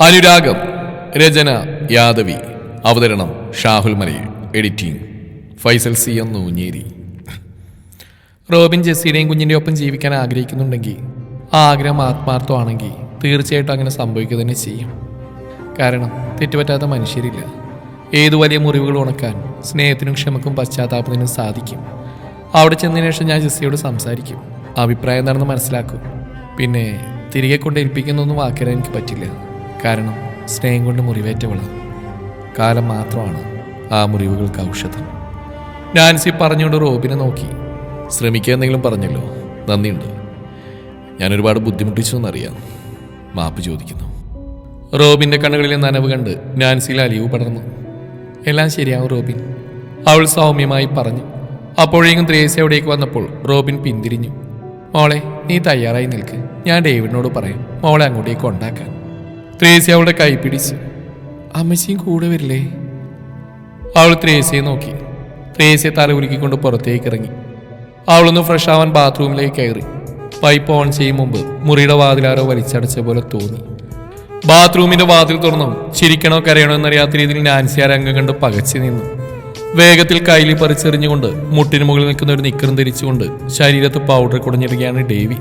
അനുരാഗം രചന യാദവി അവതരണം Shahul Malayil editing Faisal C M Noonjeri. Robin ജെസ്സിയുടെയും കുഞ്ഞിന്റെ ഒപ്പം ജീവിക്കാൻ ആഗ്രഹിക്കുന്നുണ്ടെങ്കിൽ ആ ആഗ്രഹം ആത്മാർത്ഥമാണെങ്കിൽ തീർച്ചയായിട്ടും അങ്ങനെ സംഭവിക്കുക തന്നെ ചെയ്യും. കാരണം തെറ്റുപറ്റാത്ത മനുഷ്യരില്ല. ഏതു വലിയ മുറിവുകൾ ഉണക്കാൻ സ്നേഹത്തിനും ക്ഷമക്കും പശ്ചാത്താപത്തിനും സാധിക്കും. അവിടെ ചെന്നതിന് ശേഷം ഞാൻ ജെസ്സിയോട് സംസാരിക്കും. അഭിപ്രായം എന്താണെന്ന് മനസ്സിലാക്കും. പിന്നെ തിരികെ കൊണ്ടേൽപ്പിക്കുന്നൊന്നും വാക്കിടാൻ എനിക്ക് പറ്റില്ല. കാരണം സ്നേഹം കൊണ്ട് മുറിവേറ്റവളാണ് കാലം മാത്രമാണ് ആ മുറിവുകൾക്ക് ഔഷധം. നാൻസി പറഞ്ഞുകൊണ്ട് റോബിനെ നോക്കി. ശ്രമിക്കുക എന്തെങ്കിലും പറഞ്ഞല്ലോ? നന്ദിയുണ്ട്. ഞാൻ ഒരുപാട് ബുദ്ധിമുട്ടിച്ചു എന്നറിയാം മാപ്പ് ചോദിക്കുന്നു. റോബിന്റെ കണ്ണുകളിലെ നനവ് കണ്ട് നാൻസിയിൽ അലിവ് പടർന്നു. എല്ലാം ശരിയാവും റോബിൻ. അവൾ സൗമ്യമായി പറഞ്ഞു. അപ്പോഴേക്കും ത്രേസി അവിടേക്ക് വന്നപ്പോൾ റോബിൻ പിന്തിരിഞ്ഞു. മോളെ നീ തയ്യാറായി നിൽക്ക്. ഞാൻ ഡേവിഡിനോട് പറയും. മോളെ അങ്ങോട്ടേക്ക് ഉണ്ടാക്കാൻ ത്രേസി അവളുടെ കൈ പിടിച്ചു. അമ്മച്ചിയും കൂടെ വരില്ലേ? അവൾ ത്രേസിയെ നോക്കി. ത്രേസിയെ തല ഉരുക്കിക്കൊണ്ട് പുറത്തേക്ക് ഇറങ്ങി അവളൊന്ന് ഫ്രഷ് ആവാൻ ബാത്റൂമിലേക്ക് കയറി. പൈപ്പ് ഓൺ ചെയ്യും മുമ്പ് മുറിയുടെ വാതിലാരോ വലിച്ചടച്ച പോലെ തോന്നി. ബാത്റൂമിന്റെ വാതിൽ തുറന്നു ചിരിക്കണോ കരയണോ എന്നറിയാത്ത രീതിയിൽ നാൻസി ആ രംഗം കണ്ട് പകച്ചു നിന്നു. വേഗത്തിൽ കൈലി പറിച്ചെറിഞ്ഞുകൊണ്ട് മുട്ടിന് മുകളിൽ നിൽക്കുന്ന ഒരു നിക്കറും ധരിച്ചുകൊണ്ട് ശരീരത്ത് പൗഡർ കുടഞ്ഞിടുകയാണ് ഡേവി.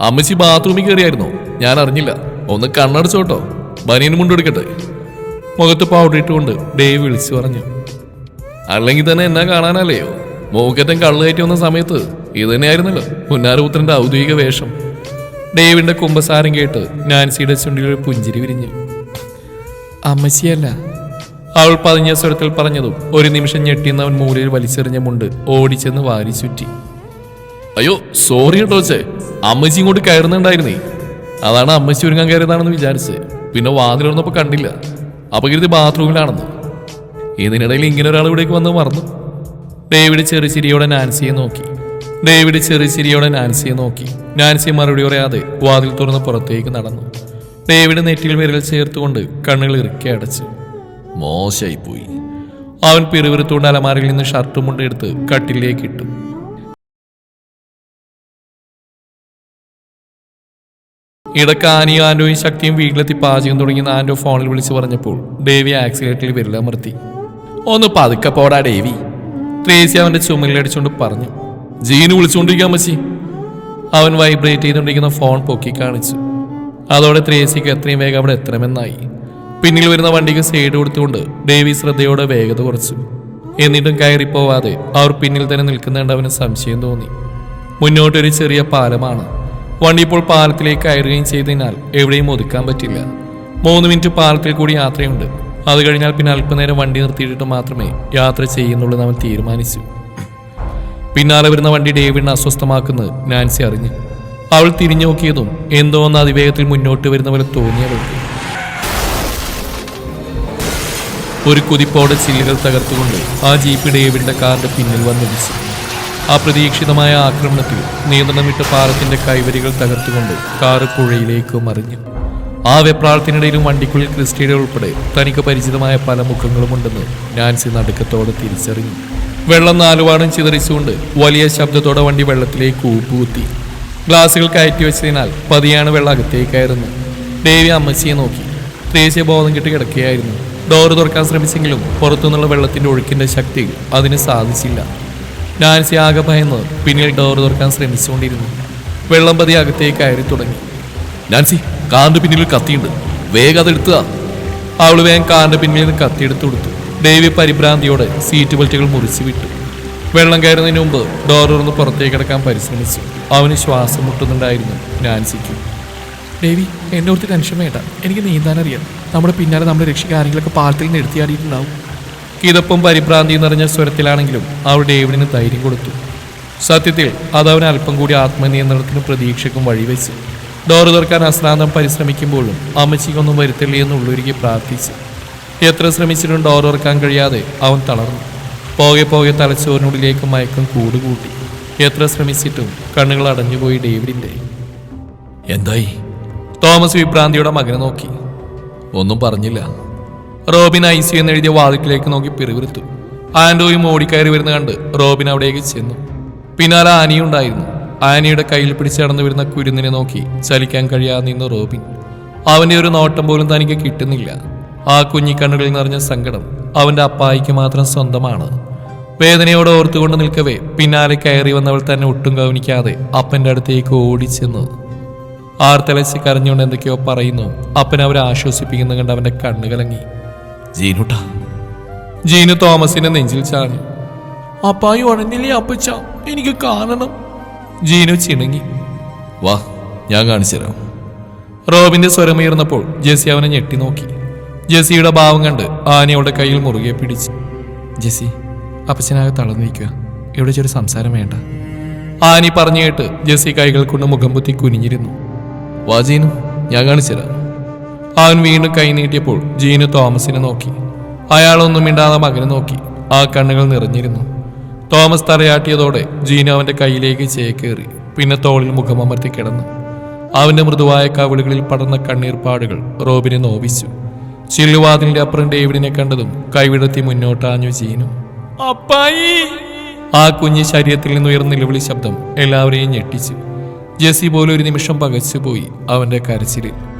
അമ്മച്ചി ബാത്റൂമിൽ കയറിയായിരുന്നോ? ഞാൻ അറിഞ്ഞില്ല. ഒന്ന് കണ്ണടച്ചോട്ടോ ബനിയന് മുണ്ടെടുക്കട്ടെ മുഖത്ത് പൗഡർ ഡേവ് വിളിച്ചു പറഞ്ഞു. അല്ലെങ്കിൽ തന്നെ എന്നാ കാണാനല്ലയോ? മൂക്കറ്റം കള്ളുകയറ്റി വന്ന സമയത്ത് ഇത് തന്നെയായിരുന്നല്ലോ. പുന്നാരപുത്രന്റെ ഔദ്യോഗിക വേഷം. ഡേവിന്റെ കുമ്പസാരം കേട്ട് നാൻസിയുടെ ചുണ്ടിൽ ഒരു പുഞ്ചിരി വിരിഞ്ഞു. അമ്മച്ചിയല്ല. അവൾ പതിഞ്ഞ സ്വരത്തിൽ പറഞ്ഞതും ഒരു നിമിഷം ഞെട്ടിന്ന് അവൻ മൂലയിൽ വലിച്ചെറിഞ്ഞ മുണ്ട് ഓടിച്ചെന്ന് വാരി ചുറ്റി. അയ്യോ സോറി കേട്ടോ ചേ അമ്മച്ചി ഇങ്ങോട്ട് കയറുന്നുണ്ടായിരുന്നേ. അതാണ് അമ്മച്ചി ഒരുങ്ങാൻ കയറിയതാണെന്ന് വിചാരിച്ച്. പിന്നെ വാതിലൊന്നപ്പോ കണ്ടില്ല. അപകീർത്തി ബാത്റൂമിലാണെന്ന്. ഇതിനിടയിൽ ഇങ്ങനെ ഒരാൾ ഇവിടേക്ക് വന്ന് മറന്നു. ഡേവിഡ് ചെറിയ ചിരിയോടെ നാൻസിയെ നോക്കി. ഡേവിഡ് ചെറിയ ചിരിയോടെ നാൻസിയെ നോക്കി. നാൻസി മറുപടി പറയാതെ വാതിൽ തുറന്ന് പുറത്തേക്ക് നടന്നു. ഡേവിഡ് നെറ്റിൽ വിരൽ ചേർത്തുകൊണ്ട് കണ്ണുകൾ ഇറുക്കി അടച്ചു. മോശമായി പോയി അവൻ പിറുവിറുത്തുകൊണ്ട് അലമാരയിൽ നിന്ന് ഷർട്ടും മുണ്ട് എടുത്ത് കട്ടിലേക്ക് ഇട്ടു. ഇടയ്ക്ക് ആനിയും ആൻഡോയും ശക്തിയും വീട്ടിലെത്തി പാചകം തുടങ്ങിയെന്ന് ആൻഡോ ഫോണിൽ വിളിച്ചു പറഞ്ഞപ്പോൾ ഡേവി ആക്സിലേറ്ററിൽ വിരലമർത്തി ഒന്ന് പതുക്കെ പോടാ ഡേവി ത്രേസി അവന്റെ ചുമലിലടിച്ചുകൊണ്ട് പറഞ്ഞു. ജീന് വിളിച്ചുകൊണ്ടിരിക്കാൻ മച്ചി അവൻ വൈബ്രേറ്റ് ചെയ്തുകൊണ്ടിരിക്കുന്ന ഫോൺ പൊക്കി കാണിച്ചു. അതോടെ ത്രേസിക്ക് എത്രയും വേഗം അവിടെ എത്തണമെന്നായി. പിന്നിൽ വരുന്ന വണ്ടിക്ക് സൈഡ് കൊടുത്തുകൊണ്ട് ഡേവി ശ്രദ്ധയോടെ വേഗത കുറച്ചു. എന്നിട്ടും കയറി പോവാതെ അവർ പിന്നിൽ തന്നെ നിൽക്കുന്നുണ്ട് അവന് സംശയം തോന്നി. മുന്നോട്ടൊരു ചെറിയ പാലമാണ്. വണ്ടി ഇപ്പോൾ പാലത്തിലേക്ക് കയറുകയും ചെയ്തതിനാൽ എവിടെയും ഒതുക്കാൻ പറ്റില്ല. മൂന്ന് മിനിറ്റ് പാലത്തിൽ കൂടി യാത്രയുണ്ട്. അത് കഴിഞ്ഞാൽ പിന്നെ അല്പനേരം വണ്ടി നിർത്തിയിട്ട് മാത്രമേ യാത്ര ചെയ്യുന്നുള്ളൂ അവൻ തീരുമാനിച്ചു. പിന്നാലെ വരുന്ന വണ്ടി ഡേവിഡിനെ അസ്വസ്ഥമാക്കുന്നത് നാൻസി അറിഞ്ഞു. അവൾ തിരിഞ്ഞു നോക്കിയതും എന്തോ ഒന്ന് അതിവേഗത്തിൽ മുന്നോട്ട് വരുന്ന പോലെ തോന്നിയവൾക്ക് ഒരു കുതിപ്പോടെ ചില്ലുകൾ തകർത്തുകൊണ്ട് ആ ജീപ്പ് ഡേവിഡിന്റെ കാറിന്റെ പിന്നിൽ വന്നിടിച്ചു അപ്രതീക്ഷിതമായ ആക്രമണത്തിൽ നിയന്ത്രണം വിട്ട പാലത്തിന്റെ കൈവരികൾ തകർത്തുകൊണ്ട് കാറ് പുഴയിലേക്ക് മറിഞ്ഞു. ആ വെപ്രാളത്തിനിടയിലും വണ്ടിക്കുള്ളിൽ ക്രിസ്റ്റിയുടെ ഉൾപ്പെടെ തനിക്ക് പരിചിതമായ പല മുഖങ്ങളും മുഖങ്ങളുമുണ്ടെന്ന് നാൻസി നടുക്കത്തോടെ തിരിച്ചറിഞ്ഞു. വെള്ളം നാലുപാടും ചിതറിച്ചുകൊണ്ട് വലിയ ശബ്ദത്തോടെ വണ്ടി വെള്ളത്തിലേക്ക് ഊപ്പുകുത്തി. ഗ്ലാസുകൾ കയറ്റി വെച്ചതിനാൽ പതിയാണ് വെള്ളം അകത്തേക്കായിരുന്നു ദേവി അമ്മച്ചിയെ നോക്കി. ത്രേസ്യ ബോധം കിട്ടി കിടക്കുകയായിരുന്നു. ഡോറ് തുറക്കാൻ ശ്രമിച്ചെങ്കിലും പുറത്തുനിന്നുള്ള വെള്ളത്തിന്റെ ഒഴുക്കിന്റെ ശക്തി അതിന് സാധിച്ചില്ല. നാൻസി ആകെ ഭയന്ന് പിന്നീട് ഡോർ തുറക്കാൻ ശ്രമിച്ചുകൊണ്ടിരുന്നു. വെള്ളം പതി അകത്തേക്ക് കയറി തുടങ്ങി. നാൻസി കാറിന്റെ പിന്നിൽ കത്തിയുണ്ട്. വേഗം അതെടുത്തുക അവൾ വേഗം കാറിന്റെ പിന്നിൽ കത്തിയെടുത്തു കൊടുത്തു. ദേവി പരിഭ്രാന്തിയോടെ സീറ്റ് ബെൽറ്റുകൾ മുറിച്ചു വിട്ടു. വെള്ളം കയറുന്നതിന് മുമ്പ് ഡോർ തുറന്ന് പുറത്തേക്ക് കിടക്കാൻ പരിശ്രമിച്ചു. അവന് ശ്വാസം മുട്ടുന്നുണ്ടായിരുന്നു നാൻസിക്ക്. ദേവി എന്നെ ടെൻഷൻ വേണ്ട. എനിക്ക് നീന്താൻ അറിയാം നമ്മുടെ പിന്നാലെ നമ്മളെ രക്ഷിക്കാൻ ആരെങ്കിലൊക്കെ പാലത്തിൽ നിന്ന് എടുത്തിയാടിയിട്ടുണ്ടാവും ഇതൊപ്പം പരിഭ്രാന്തി നിറഞ്ഞ സ്വരത്തിലാണെങ്കിലും അവൾ ഡേവിഡിന് ധൈര്യം കൊടുത്തു. സത്യത്തിൽ അത് അവൻ അല്പം കൂടി ആത്മനിയന്ത്രണത്തിനും പ്രതീക്ഷയ്ക്കും വഴിവെച്ചു. ഡോറ് തുറക്കാൻ അശ്രാന്തം പരിശ്രമിക്കുമ്പോഴും അമ്മച്ചിക്കൊന്നും വരുത്തില്ലേ എന്ന് ഉള്ളൊരുക്കി പ്രാർത്ഥിച്ചു. എത്ര ശ്രമിച്ചിട്ടും ഡോർ തുറക്കാൻ കഴിയാതെ അവൻ തളർന്നു. പോകെ പോകെ തലച്ചോറിനുള്ളിലേക്ക് മയക്കം കൂടുകൂട്ടി. എത്ര ശ്രമിച്ചിട്ടും കണ്ണുകൾ അടഞ്ഞുപോയി ഡേവിഡിന്റെ. എന്തായി? തോമസ് വിഭ്രാന്തിയുടെ മകനെ നോക്കി. ഒന്നും പറഞ്ഞില്ല. റോബിൻ ഐ സി എന്ന് എഴുതിയ വാതിക്കിലേക്ക് നോക്കി പിറുവിറുത്തു. ആൻഡോയും ഓടിക്കയറി വരുന്ന കണ്ട് റോബിൻ അവിടേക്ക് ചെന്നു. പിന്നാലെ ആനിയുണ്ടായിരുന്നു ആനിയുടെ കയ്യിൽ പിടിച്ച് നടന്നു വരുന്ന കുരുന്നിനെ നോക്കി ചലിക്കാൻ കഴിയാതെ നിന്നു റോബിൻ. അവന്റെ ഒരു നോട്ടം പോലും തനിക്ക് കിട്ടുന്നില്ല. ആ കുഞ്ഞിക്കണ്ണുകളിൽ നിറഞ്ഞ സങ്കടം അവന്റെ അപ്പായിക്ക് മാത്രം സ്വന്തമാണ്. വേദനയോടെ ഓർത്തുകൊണ്ട് നിൽക്കവേ പിന്നാലെ കയറി വന്നവൾ തന്നെ ഒട്ടും ഗൗനിക്കാതെ അപ്പന്റെ അടുത്തേക്ക് ഓടിച്ചെന്ന് ആർത്തലച്ച് കരഞ്ഞുകൊണ്ട് എന്തൊക്കെയോ പറയുന്നു. അപ്പൻ അവരെ ആശ്വസിപ്പിക്കുന്ന കണ്ട് അവന്റെ കണ്ണു കലങ്ങി ജീനുട്ടാ. ജീനു തോമസിനെ നെഞ്ചിൽ ചാടി. അപ്പായി ഉടനില്ലേ അപ്പച്ച? എനിക്ക് കാണണം. ജീനു ചിണങ്ങി. വാ ഞാൻ കാണിച്ചു തരാം. റോബിന്റെ സ്വരമുയർന്നപ്പോൾ ജെസി അവനെ ഞെട്ടി നോക്കി. ജെസിയുടെ ഭാവം കണ്ട് ആനയുടെ കയ്യിൽ മുറുകെ പിടിച്ചു. ജെസി അപ്പച്ചനാകെ തളർന്നിരിക്കുക ഇവിടെ ചെറിയ സംസാരം വേണ്ട. ആനി പറഞ്ഞു കേട്ട് ജെസി കൈകൾ കൊണ്ട് മുഖം പൊത്തി കുനിഞ്ഞിരുന്നു. വാ ജീനു ഞാൻ കാണിച്ചുതരാം അവൻ വീണ്ടും കൈനീട്ടിയപ്പോൾ ജീനു തോമസിനെ നോക്കി. അയാളൊന്നും മിണ്ടാതെ മകനെ നോക്കി. ആ കണ്ണുകൾ നിറഞ്ഞിരുന്നു. തോമസ് തലയാട്ടിയതോടെ ജീനു അവന്റെ കയ്യിലേക്ക് ചേക്കേറി. പിന്നെ തോളിൽ മുഖമമർത്തി കിടന്നു. അവന്റെ മൃദുവായ കവിളുകളിൽ പടർന്ന കണ്ണീർപ്പാടുകൾ റോബിനെ നോവിച്ചു. ചില്ലുവാതിലിന്റെ അപ്പുറം ഡേവിഡിനെ കണ്ടതും കൈവിടത്തി മുന്നോട്ടാഞ്ഞു ജീനു. അപ്പായി! ആ കുഞ്ഞ് ശരീരത്തിൽ നിന്ന് ഉയർന്ന നിലവിളി ശബ്ദം എല്ലാവരെയും ഞെട്ടിച്ചു. ജെസി പോലെ ഒരു നിമിഷം പകച്ചുപോയി അവന്റെ കരച്ചിലിൽ.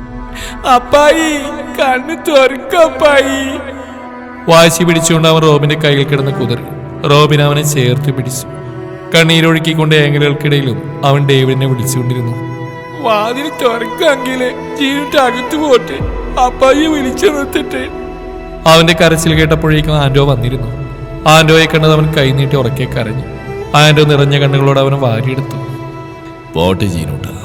അപ്പായി കണ്ണ് തുറക്കപ്പായി വാശി പിടിച്ചുകൊണ്ട് അവൻ റോബിന്റെ കയ്യിൽ കിടന്ന് കുതിറി റോബിൻ അവനെ ചേർത്ത് പിടിച്ചു. കണ്ണീരൊഴുക്കിക്കൊണ്ട് ഏങ്ങലുകൾക്കിടയിലും അവൻ ഡേവിഡിനെ വിളിച്ചുകൊണ്ടിരുന്നു. വാതിൽ തുറക്കെങ്കിൽ ജീവിട്ട് അകത്തു പോട്ടെ. അപ്പായി വിളിച്ചു നിർത്തിട്ടെ. അവന്റെ കരച്ചിൽ കേട്ടപ്പോഴേക്കും ആൻഡോ വന്നിരുന്നു. ആൻഡോയെ കണ്ടത് അവൻ കൈനീട്ടി ഉറക്കെ കരഞ്ഞു. ആൻഡോ നിറഞ്ഞ കണ്ണുകളോട് അവൻ വാരിയെടുത്തു. പോട്ടെ ജീനൂട്ട.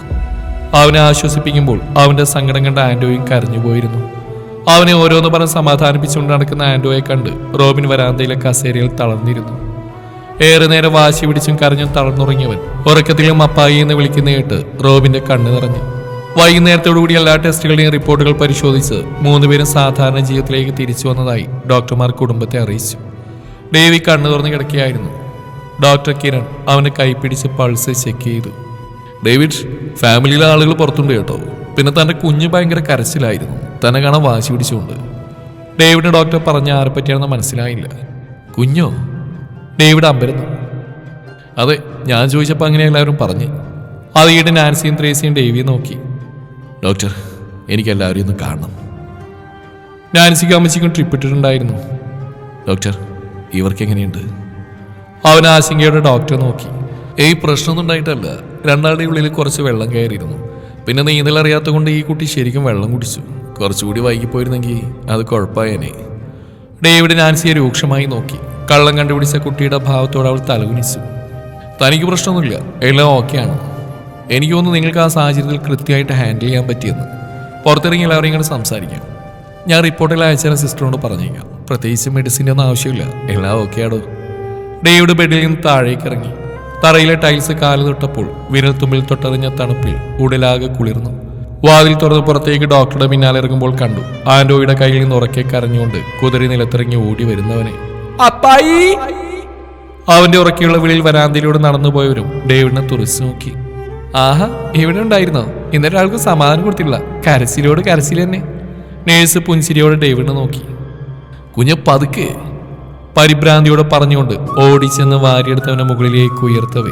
അവനെ ആശ്വസിപ്പിക്കുമ്പോൾ അവന്റെ സങ്കടം കണ്ട ആൻഡോയും കരഞ്ഞുപോയിരുന്നു. അവനെ ഓരോന്ന് പറഞ്ഞ് സമാധാനിപ്പിച്ചുകൊണ്ട് നടക്കുന്ന ആൻഡോയെ കണ്ട് റോബിൻ വരാന്തയിലെ കസേരയിൽ തളർന്നിരുന്നു. ഏറെ നേരം വാശി പിടിച്ചും കരഞ്ഞും തളർന്നുറങ്ങിയവൻ ഉറക്കത്തിലും അപ്പായി എന്ന് വിളിക്കുന്ന കേട്ട് റോബിന്റെ കണ്ണ് നിറഞ്ഞു. വൈകുന്നേരത്തോടുകൂടി എല്ലാ ടെസ്റ്റുകളുടെയും റിപ്പോർട്ടുകൾ പരിശോധിച്ച് മൂന്നുപേരും സാധാരണ ജീവിതത്തിലേക്ക് തിരിച്ചു വന്നതായി ഡോക്ടർമാർ കുടുംബത്തെ അറിയിച്ചു. ഡേവി കണ്ണു തുറന്ന് കിടക്കുകയായിരുന്നു. ഡോക്ടർ കിരൺ അവന് കൈപ്പിടിച്ച് പൾസ് ചെക്ക് ചെയ്തു. ഡേവിഡ് ഫാമിലിയിലെ ആളുകൾ പുറത്തുണ്ട് കേട്ടോ. പിന്നെ തന്റെ കുഞ്ഞ് ഭയങ്കര കരച്ചിലായിരുന്നു. തന്നെ കാണാൻ വാശി പിടിച്ചുകൊണ്ട്. ഡേവിഡ് ഡോക്ടർ പറഞ്ഞ ആരെ പറ്റിയാണെന്ന് മനസ്സിലായില്ല. കുഞ്ഞോ? ഡേവിഡ് അമ്പരുന്നു. അതെ ഞാൻ ചോദിച്ചപ്പോൾ അങ്ങനെ എല്ലാവരും പറഞ്ഞു. അത് ഈട് നാൻസിയും ത്രേസിയും ഡേവിയെ നോക്കി. ഡോക്ടർ എനിക്കെല്ലാവരും ഒന്ന് കാണണം. നാൻസിക്കും അമ്മച്ചിക്കും ട്രിപ്പ് ഇട്ടിട്ടുണ്ടായിരുന്നു. ഡോക്ടർ ഇവർക്ക് എങ്ങനെയുണ്ട്? അവൻ ആശങ്കയോടെ ഡോക്ടറെ നോക്കി. ഏയ് പ്രശ്നമൊന്നും ഉണ്ടായിട്ടല്ല. രണ്ടാളുടെ ഉള്ളിൽ കുറച്ച് വെള്ളം കയറിയിരുന്നു. പിന്നെ നീന്തൽ കൊണ്ട് ഈ കുട്ടി ശരിക്കും വെള്ളം കുടിച്ചു. കുറച്ചുകൂടി വൈകിപ്പോയിരുന്നെങ്കിൽ അത് കുഴപ്പമായേനെ. ഡേവിഡ് നാൻസിയെ രൂക്ഷമായി നോക്കി. കള്ളം കണ്ടുപിടിച്ച കുട്ടിയുടെ ഭാവത്തോട് അവൾ തലകുനിച്ചു. തനിക്ക് പ്രശ്നമൊന്നുമില്ല. എല്ലാം ഓക്കെയാണ്. എനിക്ക് തോന്നുന്നു നിങ്ങൾക്ക് ആ സാഹചര്യത്തിൽ കൃത്യമായിട്ട് ഹാൻഡിൽ ചെയ്യാൻ പറ്റിയെന്ന്. പുറത്തിറങ്ങി എല്ലാവരും ഇങ്ങനെ സംസാരിക്കാം. ഞാൻ റിപ്പോർട്ടിൽ അയച്ചാൽ സിസ്റ്ററോട് പറഞ്ഞേക്കാം. പ്രത്യേകിച്ച് മെഡിസിന്റെ ഒന്നും ആവശ്യമില്ല. എല്ലാം ഓക്കെയാണോ ഡേവിഡ് ബെഡിൽ നിന്ന് താഴേക്ക് ഇറങ്ങി തറയിലെ ടൈൽസ് കാൽ തൊട്ടപ്പോൾ വിരൽത്തുമ്പിൽ തൊട്ടറിഞ്ഞ തണുപ്പിൽ ഉടലാകെ കുളിർന്നു. വാതിൽ തുറന്ന് പുറത്തേക്ക് ഡോക്ടറുടെ പിന്നാലെ ഇറങ്ങുമ്പോൾ കണ്ടു. ആൻഡോയുടെ കയ്യിൽ നിന്ന് ഉറക്കെ കരഞ്ഞുകൊണ്ട് കുതിരി നിലത്തിറങ്ങി ഓടി വരുന്നവനെ. അപ്പായി! അവന്റെ ഉറക്കെയുള്ള വിളിയിൽ വരാന്തയിലൂടെ നടന്നുപോയവരും ഡേവിഡിനെ തുറച്ചു നോക്കി. ആഹാ ഇവിടെ ഉണ്ടായിരുന്നോ? ഇന്നലെ ആൾക്ക് സമാധാനം കൊടുത്തില്ല കരച്ചിലോട് കരച്ചിൽ തന്നെ. നേഴ്സ് പുൻസിരിയോട് ഡേവിഡിനെ നോക്കി. കുഞ്ഞ പതുക്കെ. പരിഭ്രാന്തിയോടെ പറഞ്ഞുകൊണ്ട് ഓടിച്ചെന്ന് വാരിയെടുത്തവന്റെ മുകളിലേക്ക് ഉയർത്തവേ.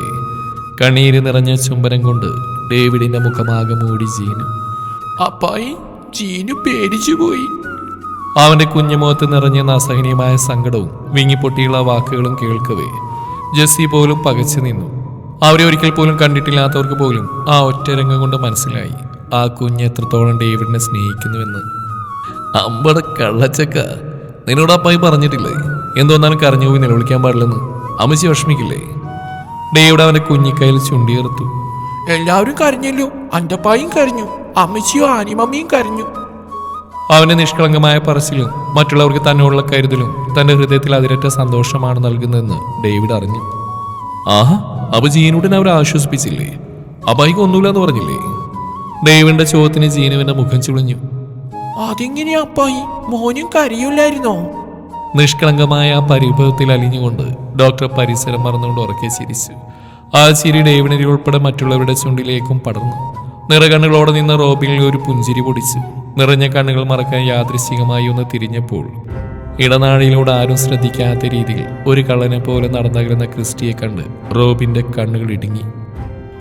കണ്ണീര് നിറഞ്ഞ ചുംബനം കൊണ്ട് ഡേവിഡിന്റെ മുഖമാകെ മൂടി ജീനു. അപ്പായി ജീനു പേടിച്ചു പോയി. അവന്റെ കുഞ്ഞുമുഖത്ത് നിറഞ്ഞ അസഹനീയമായ സങ്കടവും വിങ്ങിപ്പൊട്ടിയുള്ള വാക്കുകളും കേൾക്കവേ. ജെസ്സി പോലും പകച്ചു നിന്നു. അവരെ ഒരിക്കൽ പോലും കണ്ടിട്ടില്ലാത്തവർക്ക് പോലും ആ ഒറ്റ രംഗം കൊണ്ട് മനസ്സിലായി. ആ കുഞ്ഞ് എത്രത്തോളം ഡേവിഡിനെ സ്നേഹിക്കുന്നുവെന്ന്. അമ്പട കള്ളച്ചക്ക നിന്നോട് അപ്പായി പറഞ്ഞിട്ടില്ലേ? എന്തോന്നാലും കരഞ്ഞു പോയി നിലവിളിക്കാൻ പാടില്ലെന്ന് അമ്മച്ചി വിഷമിക്കില്ലേ? ഡേവിഡ് അവന്റെ കുഞ്ഞിക്കൈയിൽ ചുണ്ടിയേർത്തു എല്ലാവരും കരഞ്ഞല്ലോ. അന്റപ്പായും കരഞ്ഞു. അമ്മച്ചിയും ആനിമമ്മിയും കരഞ്ഞു. അവന്റെ നിഷ്കളങ്കമായ പറച്ചിലും മറ്റുള്ളവർക്ക് തന്നോടുള്ള കരുതലും തന്റെ ഹൃദയത്തിൽ അതിരറ്റ സന്തോഷമാണ് നൽകുന്നതെന്ന് ഡേവിഡ് അറിഞ്ഞു. ആഹാ അപ്പൊ ജീനുടൻ അവരെ ആശ്വസിപ്പിച്ചില്ലേ? അബായിക്ക് ഒന്നുമില്ല എന്ന് പറഞ്ഞില്ലേ? ഡേവിഡിന്റെ ചോദ്യത്തിന് ജീനുവിന്റെ മുഖം ചുളിഞ്ഞു. അതെങ്ങനെയാ അപ്പായി? മോനും കരയൂലായിരുന്നോ നിഷ്കളങ്കമായ ആ പരിഭവത്തിൽ അലിഞ്ഞുകൊണ്ട് ഡോക്ടർ പരിസരം മറന്നുകൊണ്ട് ഉറക്കെ ചിരിച്ചു. ആ ചിരി ഡേവിനരി ഉൾപ്പെടെ മറ്റുള്ളവരുടെ ചുണ്ടിലേക്കും പടർന്നു. നിറകണ്ണുകളോടെ നിന്ന് റോബിനിൽ ഒരു പുഞ്ചിരി പൊടിച്ചു. നിറഞ്ഞ കണ്ണുകൾ മറക്കാൻ യാദൃശികമായി ഒന്ന് തിരിഞ്ഞപ്പോൾ ഇടനാഴിയിലൂടെ ആരും ശ്രദ്ധിക്കാത്ത രീതിയിൽ ഒരു കള്ളനെ പോലെ നടന്നകലുന്ന ക്രിസ്റ്റിയെ കണ്ട് റോബിന്റെ കണ്ണുകൾ ഇടുങ്ങി.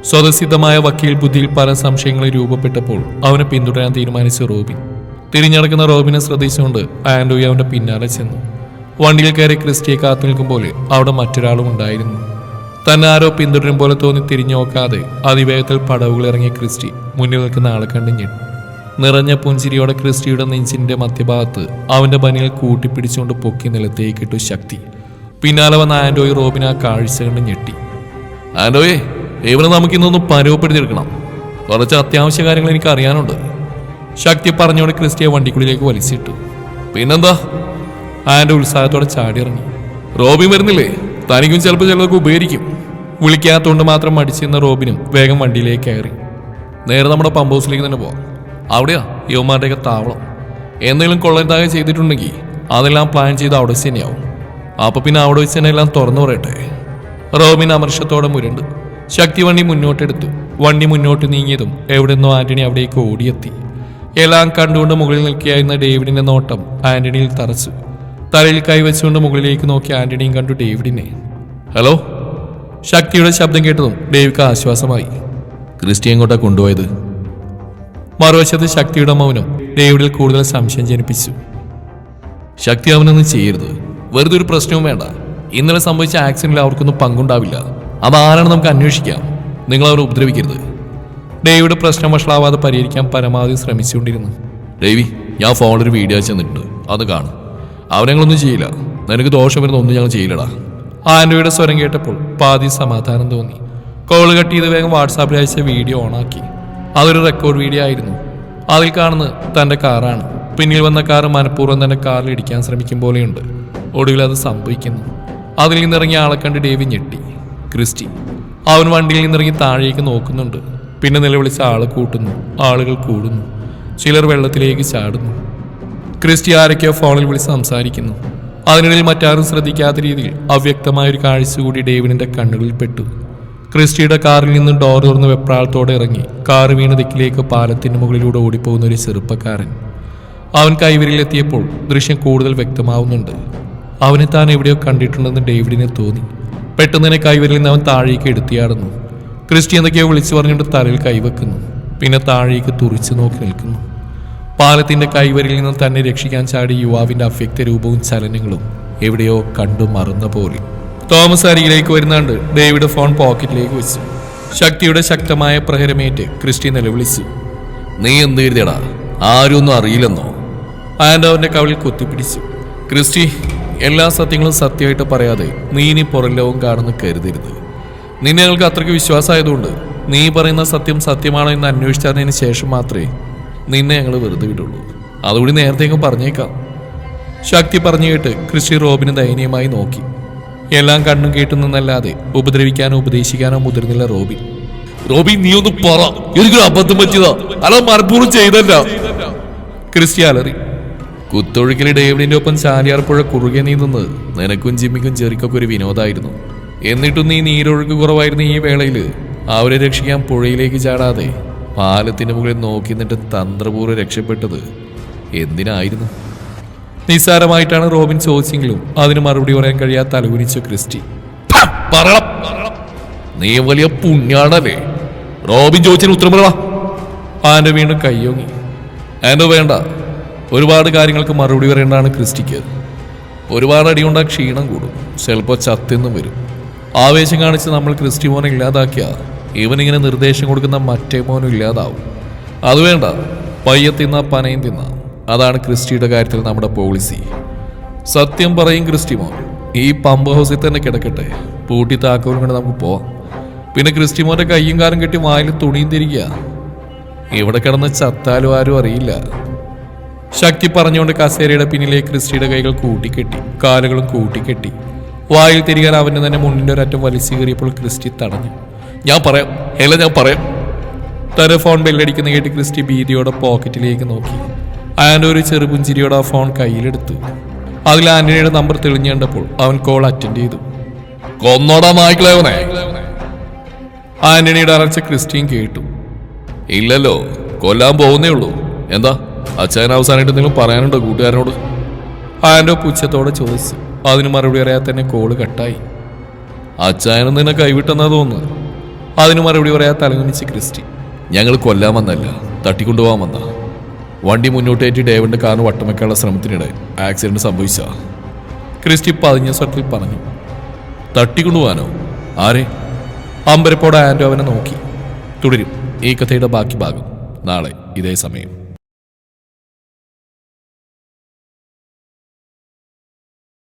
സ്വതസിദ്ധമായ വക്കീൽ ബുദ്ധിയിൽ പല സംശയങ്ങളും രൂപപ്പെട്ടപ്പോൾ അവനെ പിന്തുടരാൻ തീരുമാനിച്ചു റോബിൻ. തിരിഞ്ഞടക്കുന്ന റോബിനെ ശ്രദ്ധിച്ചുകൊണ്ട് ആൻഡോയി അവന്റെ പിന്നാലെ ചെന്നു. വണ്ടിയിൽ കയറി ക്രിസ്റ്റിയെ കാത്തു നിൽക്കും പോലെ അവിടെ മറ്റൊരാളും ഉണ്ടായിരുന്നു. തന്നെ ആരോ പിന്തുടരും പോലെ തോന്നി തിരിഞ്ഞു നോക്കാതെ അതിവേഗത്തിൽ പടവുകൾ ഇറങ്ങിയ ക്രിസ്റ്റി മുന്നിൽ നിൽക്കുന്ന ആളെ കണ്ട് ഞെട്ടി. നിറഞ്ഞ പുഞ്ചിരിയോടെ ക്രിസ്റ്റിയുടെ നെഞ്ചിന്റെ മധ്യഭാഗത്ത് അവന്റെ ബനിയിൽ കൂട്ടിപ്പിടിച്ചുകൊണ്ട് പൊക്കി നിലത്തേക്കിട്ടു ശക്തി. പിന്നാലെ വന്ന ആൻഡോയ് റോബിനെ ആ കാഴ്ച കണ്ട് ഞെട്ടി. ആൻഡോയെ ഇവനെ നമുക്കിന്നൊന്ന് പരുവപ്പെടുത്തിയെടുക്കണം. കുറച്ച് അത്യാവശ്യ കാര്യങ്ങൾ എനിക്ക് അറിയാനുണ്ട് ശക്തി പറഞ്ഞോടെ ക്രിസ്റ്റിയെ വണ്ടിക്കുള്ളിലേക്ക് വലിച്ചിട്ടു. പിന്നെന്താ? ആൻഡോ ഉത്സാഹത്തോടെ ചാടിയിറങ്ങി. റോബി വരുന്നില്ലേ? തനിക്കും ചിലപ്പോൾ ചിലതൊക്കെ ഉപകരിക്കും. വിളിക്കാത്തതുകൊണ്ട് മാത്രം മടിച്ചിരുന്ന റോബിനും വേഗം വണ്ടിയിലേക്ക് കയറി. നേരെ നമ്മുടെ പമ്പ് ഹൗസിലേക്ക് തന്നെ പോവാം. അവിടെയാ യുവമാരുടെയൊക്കെ താവളം. എന്തെങ്കിലും കൊള്ളരുതാകെ ചെയ്തിട്ടുണ്ടെങ്കിൽ അതെല്ലാം പ്ലാൻ ചെയ്ത് അവിടെ വെച്ച് തന്നെയാവും. അപ്പൊ പിന്നെ അവിടെ വെച്ച് തന്നെ എല്ലാം തുറന്നു പറയട്ടെ. റോബിൻ അമർഷത്തോടെ മുരണ്ട്. ശക്തി വണ്ടി മുന്നോട്ടെടുത്തു. വണ്ടി മുന്നോട്ട് നീങ്ങിയതും എവിടെന്നോ ആന്റണി അവിടേക്ക് ഓടിയെത്തി. എല്ലാം കണ്ടുകൊണ്ട് മുകളിൽ നിൽക്കുകയായിരുന്ന ഡേവിഡിന്റെ നോട്ടം ആന്റണിയിൽ തറച്ചു. തലയിൽ കൈവച്ചുകൊണ്ട് മുകളിലേക്ക് നോക്കി ആന്റണിയും കണ്ടു ഡേവിഡിനെ. ഹലോ? ശക്തിയുടെ ശബ്ദം കേട്ടതും ഡേവിക്ക് ആശ്വാസമായി. ക്രിസ്റ്റി എങ്ങോട്ടാ കൊണ്ടുപോയത്? മറുവശത്ത് ശക്തിയുടെ മൗനം ഡേവിഡിൽ കൂടുതൽ സംശയം ജനിപ്പിച്ചു. ശക്തി അവനൊന്നും ചെയ്യരുത്. വെറുതെ ഒരു പ്രശ്നവും വേണ്ട. ഇന്നലെ സംഭവിച്ച ആക്സിഡന്റിൽ അവർക്കൊന്നും പങ്കുണ്ടാവില്ല. അത് ആരാണ് നമുക്ക് അന്വേഷിക്കാം. നിങ്ങൾ അവരെ ഉപദ്രവിക്കരുത്. ഡേവിഡ് പ്രശ്നം വഷളാവാതെ പരിഹരിക്കാൻ പരമാവധി ശ്രമിച്ചുകൊണ്ടിരുന്നു. ഡേവി ഞാൻ ഫോണിൽ ഒരു വീഡിയോ ചെന്നിട്ടുണ്ട് അത് കാണും. അവരങ്ങളൊന്നും ചെയ്യില്ല. നിനക്ക് ദോഷം വരുന്ന ഒന്നും ഞങ്ങൾ ചെയ്യില്ലടാ. ആൻഡ്രോയുടെ സ്വരം കേട്ടപ്പോൾ പാതി സമാധാനം തോന്നി. കോൾ കട്ട് ചെയ്ത് വേഗം വാട്സാപ്പിൽ അയച്ച വീഡിയോ ഓണാക്കി. അതൊരു റെക്കോർഡ് വീഡിയോ ആയിരുന്നു. അതിൽ കാണുന്നത് തന്റെ കാറാണ്. പിന്നിൽ വന്ന കാർ മനഃപൂർവം തന്റെ കാറിൽ ഇടിക്കാൻ ശ്രമിക്കും പോലെയുണ്ട്. ഒടുവിൽ അത് സംഭവിക്കുന്നു. അതിൽ നിന്നിറങ്ങിയ ആളെ കണ്ട് ഡേവി ഞെട്ടി. ക്രിസ്റ്റി അവൻ വണ്ടിയിൽ നിന്നിറങ്ങി താഴേക്ക് നോക്കുന്നുണ്ട്. പിന്നെ നിലവിളിച്ച ആൾ കൂട്ടുന്നു. ആളുകൾ കൂടുന്നു. ചിലർ വെള്ളത്തിലേക്ക് ചാടുന്നു. ക്രിസ്റ്റി ആരൊക്കെയോ ഫോണിൽ വിളിച്ച് സംസാരിക്കുന്നു. അതിനിടയിൽ മറ്റാരും ശ്രദ്ധിക്കാത്ത രീതിയിൽ അവ്യക്തമായ ഒരു കാഴ്ച കൂടി ഡേവിഡിന്റെ കണ്ണുകളിൽ പെട്ടു. ക്രിസ്റ്റിയുടെ കാറിൽ നിന്ന് ഡോർ തുറന്ന് വെപ്രാളത്തോടെ ഇറങ്ങി. കാർ വീണ ദിക്കിലേക്ക് പാലത്തിന് മുകളിലൂടെ ഓടിപ്പോകുന്ന ഒരു ചെറുപ്പക്കാരൻ. അവൻ കൈവരിയിലെത്തിയപ്പോൾ ദൃശ്യം കൂടുതൽ വ്യക്തമാവുന്നുണ്ട്. അവനെ താൻ എവിടെയോ കണ്ടിട്ടുണ്ടെന്ന് ഡേവിഡിനെ തോന്നി. പെട്ടെന്ന് തന്നെ കൈവരിൽ നിന്ന് അവൻ താഴേക്ക് എടുത്തിയാടുന്നു. ക്രിസ്റ്റി എന്തൊക്കെയോ വിളിച്ചു പറഞ്ഞുകൊണ്ട് തലയിൽ കൈവെക്കുന്നു. പിന്നെ താഴേക്ക് തുറിച്ചു നോക്കി നിൽക്കുന്നു. പാലത്തിന്റെ കൈവരിൽ നിന്ന് തന്നെ രക്ഷിക്കാൻ ചാടി യുവാവിന്റെ അവ്യക്ത രൂപവും ചലനങ്ങളും എവിടെയോ കണ്ടു മറന്ന പോലെ. തോമസ് അരികിലേക്ക് വരുന്നാണ്ട് ഡേവിഡ് ഫോൺ പോക്കറ്റിലേക്ക് വെച്ചു ശക്തിയുടെ ശക്തമായ പ്രഹരമേറ്റ് ക്രിസ്റ്റി നിലവിളിച്ചു നീ എന്ത് ആരും ഒന്നും അറിയില്ലെന്നോ? ആൻഡവന്റെ കവിളിൽ കൊത്തിപ്പിടിച്ചു ക്രിസ്റ്റി എല്ലാ സത്യങ്ങളും സത്യമായിട്ട് പറയാതെ നീ ഇനി പുറലോകം കാണുന്നു കരുതരുത്. നിന്നെ ഞങ്ങൾക്ക് അത്രയ്ക്ക് വിശ്വാസമായതുകൊണ്ട് നീ പറയുന്ന സത്യം സത്യമാണോ എന്ന് അന്വേഷിച്ചതിന് ശേഷം മാത്രമേ നിന്നെ ഞങ്ങൾ വെറുതെ വിടുള്ളൂ. അതുകൂടി നേരത്തേക്കും പറഞ്ഞേക്കാം. ശക്തി പറഞ്ഞു കേട്ട് കൃഷി റോബിന് ദയനീയമായി നോക്കി. എല്ലാം കണ്ണും കേട്ടു നിന്നല്ലാതെ ഉപദ്രവിക്കാനോ ഉപദേശിക്കാനോ മുതിർന്നില്ല റോബി. റോബി നീ ഒന്ന് പറ. എനിക്കൊരു അബദ്ധം പറ്റിയതാ. അല്ല മനഃപൂർവം ചെയ്തല്ല. ക്രിസ്റ്റി അലറി. കുത്തൊഴുക്കിലെ ഡേവിഡിന്റെ ഒപ്പം ചാലിയാർപ്പുഴ കുറുകെ നീന്തുന്നത് നിനക്കും ജിമ്മിക്കും ചെറിക്കൊക്കെ ഒരു വിനോദമായിരുന്നു എന്നിട്ടും നീ നീരൊഴുക്ക് കുറവായിരുന്ന ഈ വേളയിൽ അവരെ രക്ഷിക്കാൻ പുഴയിലേക്ക് ചാടാതെ പാലത്തിന് മുകളിൽ നോക്കി നിന്നിട്ട് തന്ത്രപൂർവം രക്ഷപ്പെട്ടത് എന്തിനായിരുന്നു? നിസ്സാരമായിട്ടാണ് റോബിൻ ചോദിച്ചെങ്കിലും അതിന് മറുപടി പറയാൻ കഴിയാത്ത തലകുനിച്ചു ക്രിസ്റ്റി. "ഫ, പറയണം. നീ വലിയ പുണ്യാണല്ലേ? റോബിൻ ചോദിച്ചതിന് ഉത്തരം പറ ആന്റെ വീണ്ടും കയ്യോങ്ങി. ആന്റെ വേണ്ട. ഒരുപാട് കാര്യങ്ങൾക്ക് മറുപടി പറയേണ്ടതാണ് ക്രിസ്റ്റിക്ക്. ഒരുപാട് അടിയുണ്ടാ ക്ഷീണം കൂടും. ചിലപ്പോൾ ചത്തെന്നും വരും. ആവേശം കാണിച്ച് നമ്മൾ ക്രിസ്റ്റി മോനെ ഇല്ലാതാക്കിയ ഇവനിങ്ങനെ നിർദ്ദേശം കൊടുക്കുന്ന മറ്റേ മോനും ഇല്ലാതാവും. അത് വേണ്ട. പയ്യ തിന്ന പനയും തിന്ന. അതാണ് ക്രിസ്റ്റിയുടെ കാര്യത്തിൽ നമ്മുടെ പോളിസി. സത്യം പറയും ക്രിസ്റ്റി മോൻ. ഈ പമ്പ് ഹൗസിൽ തന്നെ കിടക്കട്ടെ. പൂട്ടി താക്കോലും കൊണ്ട് നമുക്ക് പോവാം. പിന്നെ ക്രിസ്റ്റി മോന്റെ കയ്യും കാലം കെട്ടി വായിൽ തുണിയും തിരിക്കുക. ഇവിടെ കിടന്ന് ചത്താലും ആരും അറിയില്ല. ശക്തി പറഞ്ഞുകൊണ്ട് കസേരയുടെ പിന്നിലെ ക്രിസ്റ്റിയുടെ കൈകൾ കൂട്ടിക്കെട്ടി കാലുകളും കൂട്ടിക്കെട്ടി. വായിൽ തിരികാൻ അവന്റെ തന്നെ മുന്നിന്റെ ഒരറ്റം വലിച്ചു കയറിയപ്പോൾ ക്രിസ്റ്റി തടഞ്ഞു. ഞാൻ പറയാം. എല്ലാം ഞാൻ പറയാം. തന്റെ ഫോൺ ബെല്ലടിക്കുന്ന കേട്ട് ക്രിസ്റ്റി ഭീതിയോടെ പോക്കറ്റിലേക്ക് നോക്കി. ആൻഡ് ഒരു ചെറുപുഞ്ചിരിയോടെ ആ ഫോൺ കയ്യിലെടുത്തു. അതിൽ ആന്റണിയുടെ നമ്പർ തെളിഞ്ഞു കണ്ടപ്പോൾ അവൻ കോൾ അറ്റൻഡ് ചെയ്തു. കൊന്നോടാ നായ്ക്കളവനെ ആന്റണിയുടെ അറച്ച ക്രിസ്റ്റിയും കേട്ടു. ഇല്ലല്ലോ കൊല്ലാൻ പോകുന്നേ ഉള്ളൂ. എന്താ? അച്ഛൻ അവസാനമായിട്ട് എന്തെങ്കിലും പറയാനുണ്ടോ കൂട്ടുകാരനോട്? ആൻഡോ പുച്ഛത്തോടെ ചോദിച്ചു. അതിന് മറുപടി അറിയാതെ തന്നെ കോൾ കട്ടായി അച്ചായനും നിന്നെ കൈവിട്ടെന്നാ തോന്നുന്നു അതിന് മറുപടി പറയാ തലകുനിച്ച് ക്രിസ്റ്റി. ഞങ്ങൾ കൊല്ലാൻ വന്നല്ല തട്ടിക്കൊണ്ടുപോകാൻ വന്ന. വണ്ടി മുന്നോട്ടേറ്റി ഡേവിന്റെ കാറിന് വട്ടം ശ്രമത്തിനിടെ ആക്സിഡന്റ് സംഭവിച്ച. ക്രിസ്റ്റി പതിഞ്ഞ സ്വരത്തിൽ പറഞ്ഞു. തട്ടിക്കൊണ്ടുപോകാനോ? ആരെ? അമ്പരപ്പോടെ ആൻഡോ അവനെ നോക്കി. തുടരും. ഈ കഥയുടെ ബാക്കി ഭാഗം നാളെ ഇതേ സമയം.